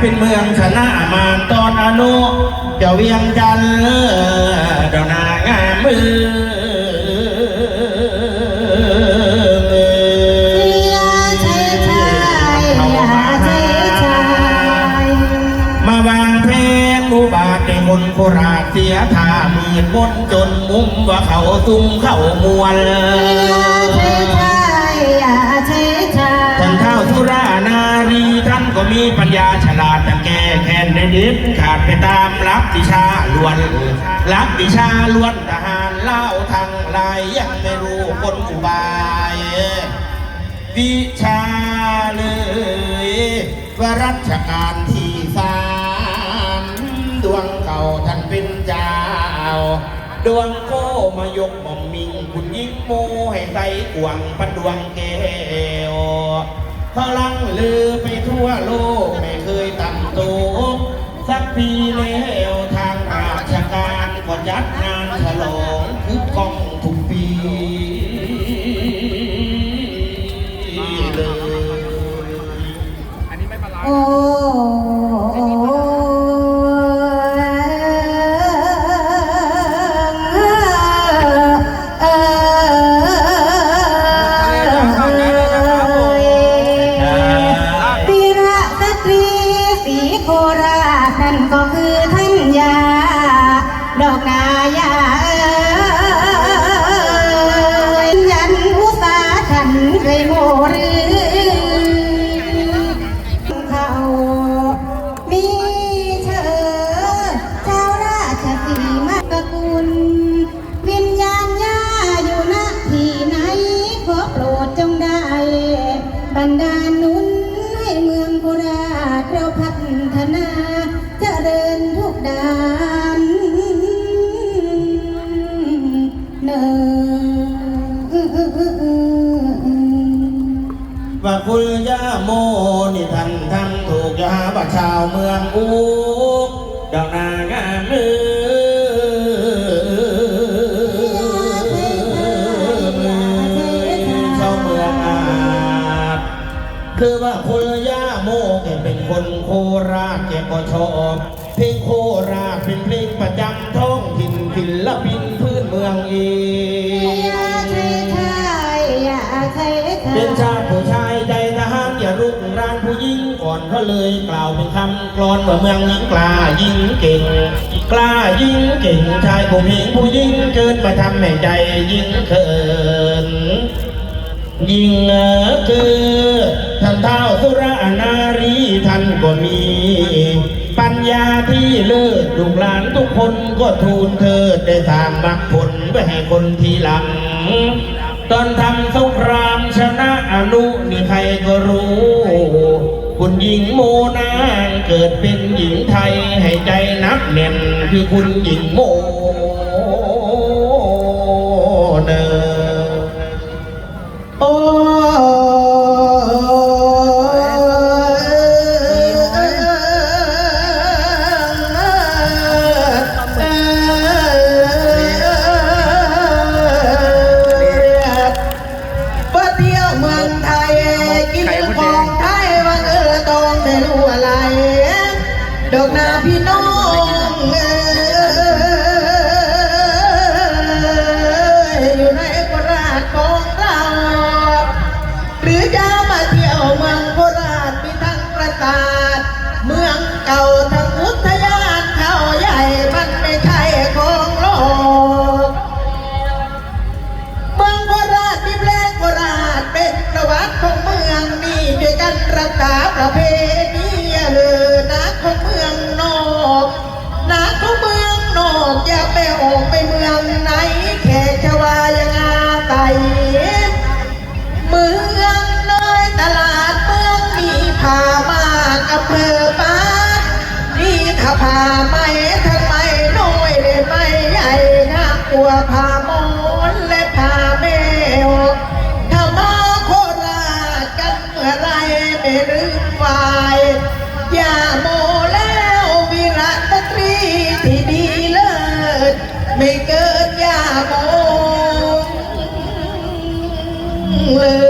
เป็นเมืองชนะมาตอนอนุเจ้าเวียงจันทร์ดาวนางามมืออย่าใช้ชายอย่าใช้ชายมาวางเพลงอุบาทในคนโคราชเสียท่ามืดมนจนมุมว่าเขาตุ้มเข้ามวล มีปัญญาฉลาดแต่แก้แค้นได้ดิบขาดไปตามรับวิชาล้วนรับวิชาล้วนทหารเล่าทางลายยังไม่รู้คนอุบายวิชาเลยว่ารัชกาลที่สามดวงเก่าท่านเป็นเจ้า ดวงโก้มายกหม่อมมิงคุณยิ่งโมให้ใส่กวงปันดวงแก้ว พลังลือไปทั่วโลก ไม่เคยต่ำโตกสักปีแล้วทางราชการก็จัดงานฉลองคือกล้องทุกปีเลยโอ้เคุณยาโมนี่ท่านทำถูกยาว่าชาวเมืองอุกดอกนางามมือชาวเมืองอาจคือว่าคุณย่าโมแกเป็นคนโคราชแกก็ชอบเพลงโคราชเป็นเพลงประจำท้องถิ่นศิลปินพื้นเมืองเองอย่าใช้ชายอย่าใช้ชายเป็นชา งก่อนเขาเลยกล่าวเป็นคำกลอนว่าเมืองหญิงกล้ายิงเก่ง กล้ายิงเก่งชายผู้หญิงผู้หญิงเกินมาทำให้ใจยิงเขินยิงเออคือท่านเท้าสุรานารีท่านก็มี ปัญญาที่เลิศลูกหลานทุกคนก็ทูลเถิดได้สร้างมรรคผลไว้ให้คนทีหลังตอนทำสงครามชนะอนุนี่ใครก็รู้ ญิงโมนางเกิดเป็นหญิงไทยให้ใจนับเน่นคือคุณหญิงโม ดอกนาพี่น้องเอ้ย ลืมไหวอย่าโมแล้ววิรัตตรีที่ดีเลิศไม่เกินอย่าโมเลย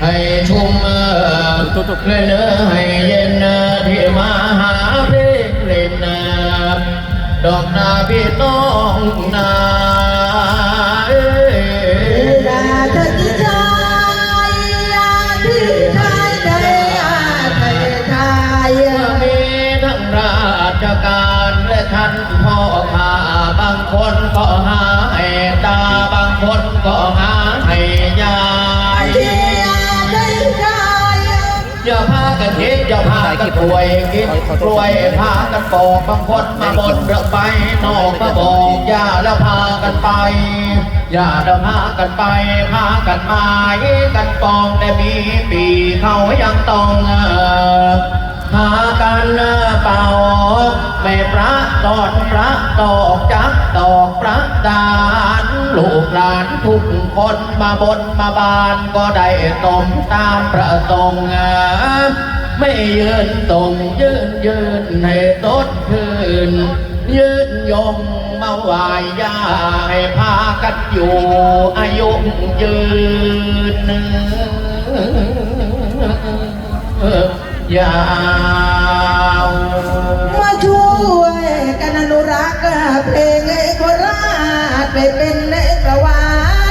ให้ชุ่มเล่นให้เย็นนาที่มาหาเพลงเล่นดอกนาพี่น้องนาาบางคนก็หาให้ตาบางคนก็หาให้ยายอย่าพากันคิดอย่าพากันป่วยกินกล้วยพากันปอกบางคนมาบนเรือไปนอกมาบอกอย่าแล้วพากันไป อย่าแล้วพากันไปพากันมากันปองแต่มีปีเขายังต้องเออ พากันเป่าแม่พระตอดพระตอกจักตอกพระดานลูกหลานทุกคนมาบนมาบานก็ได้ตมตามพระทรงเอ่อไม่ยืนตรงยืนยืนให้ตดคืนยืนยงมาไหวายยาให้พากันอยู่อายุยืน ยาวมาช่วยกันอนุรักษ์เพลงเอกราชไปเป็นประวั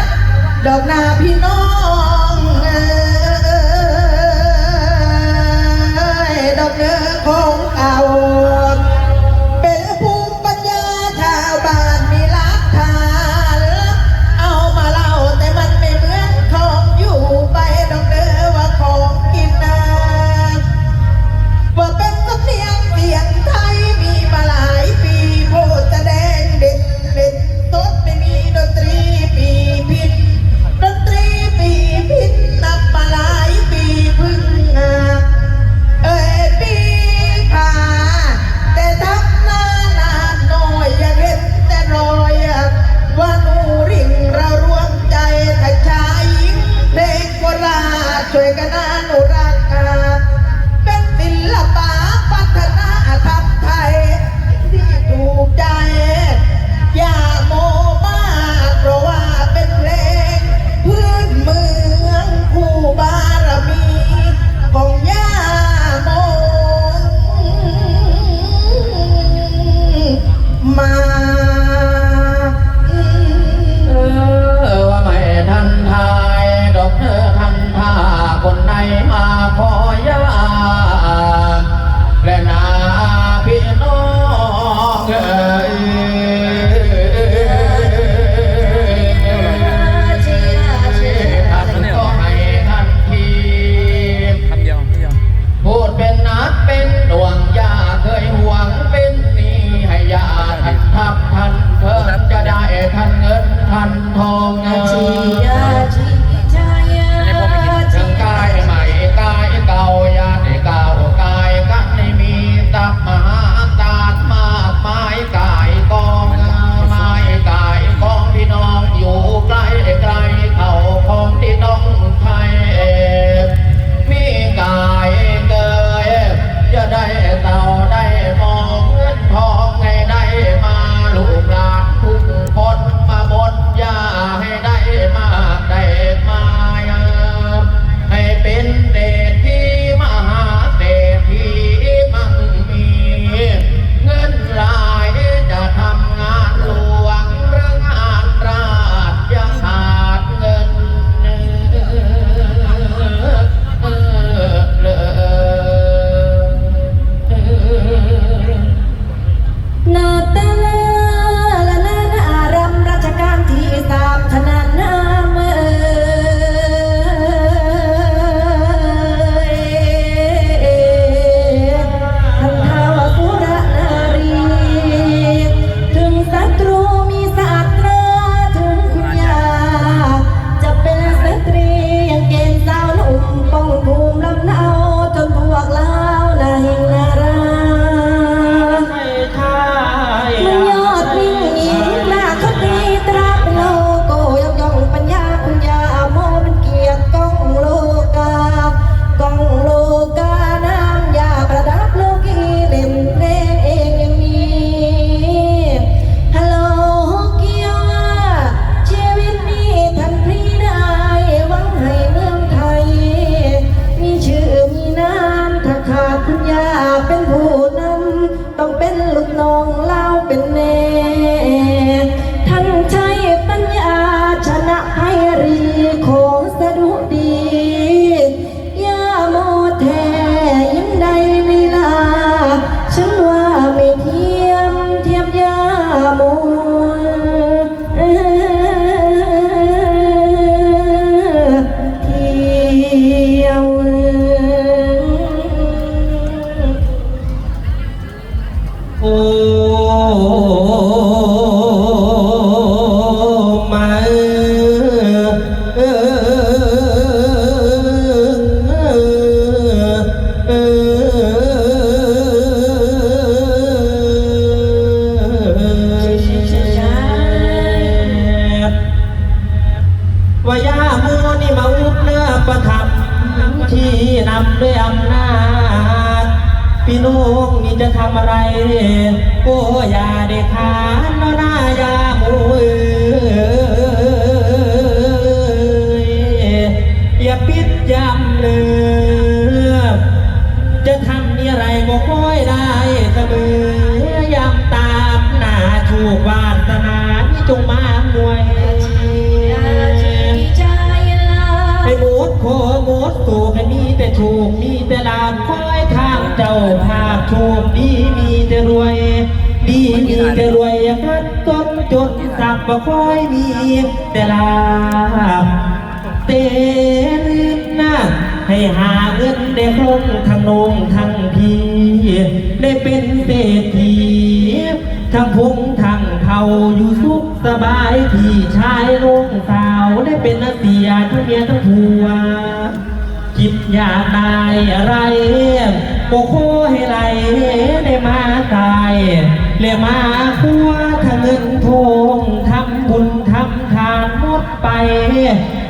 ติดอกนาพี่น้อง Yeah. ค่อยได้เสมอยำตามหน้าถูกวาสนานี่จงมาหน่วยให้หมดโคหมดสูกให้มีแต่ถูกมีแต่ลาบคอยทางเจ้าภาพโชคดีมีแต่รวย ดีมีแต่รวยอย่างนั้นจนจนสับบ่ค่อยมีแต่ลาบเต้นหน้า ให้หาเงินได้คงทั้งนงทั้งพีได้เป็นเศรษฐีทั้งพงทั้งเขาอยู่สุขสบายพี่ชายลงสาวได้เป็นนักเสียทั้งเมียทั้งผัวคิดอยากได้อะไรโกโคให้ไหลได้มาตายเลยมาคัวถ้าเงินทง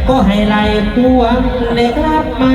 ก็ให้ไหลพวงเลยกลับมา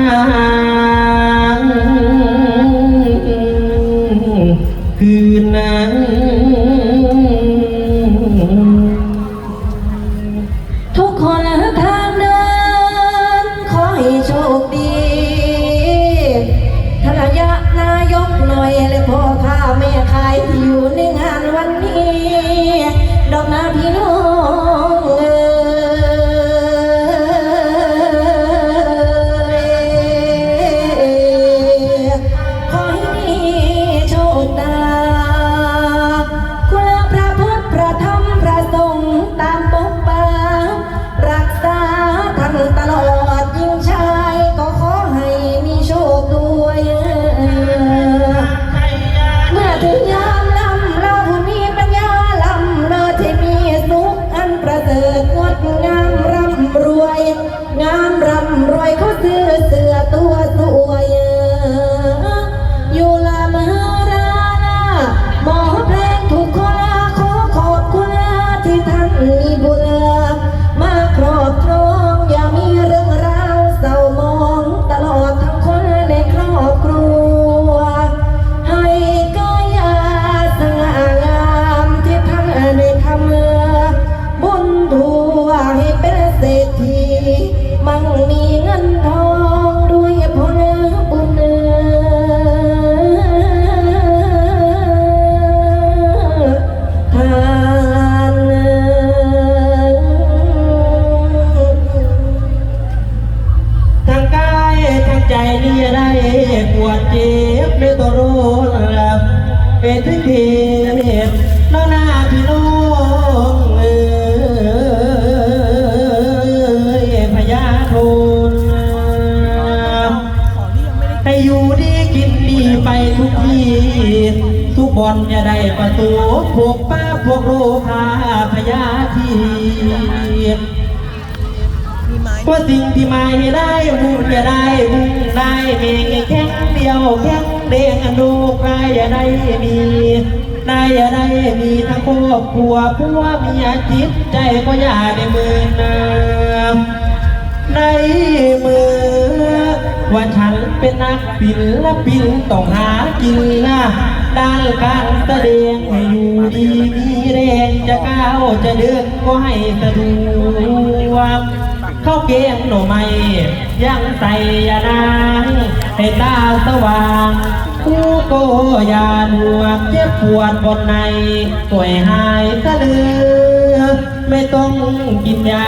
ตัวสวย ให้อยู่ดีกินดีไปทุกที่ทุกบอนอย่าได้ประตูพวกป้าพวกโลคาพญาทีว่าสิ่งที่ไม่ได้บุญอย่าได้บุญได้เมงแข็งเดียวแข็งเด้งอนดูใครอย่าได้มีได้อย่าได้มีทั้งครอบครัวผัวเมียจิตใจก็อย่าได้มือนา ในมือ ว่าฉันเป็นนักศิลปินต้องหากินนะด้านการแสดงให้อยู่ดีมีแรงจะก้าวจะเดินก็ให้สะดวกเข้าเกงหน่อไม้ยังใส่ยานางให้ตาสว่างผู้โกยาหนวกเจ็บปวดบนในป่วยหายสะลือ ไม่ต้องกินยา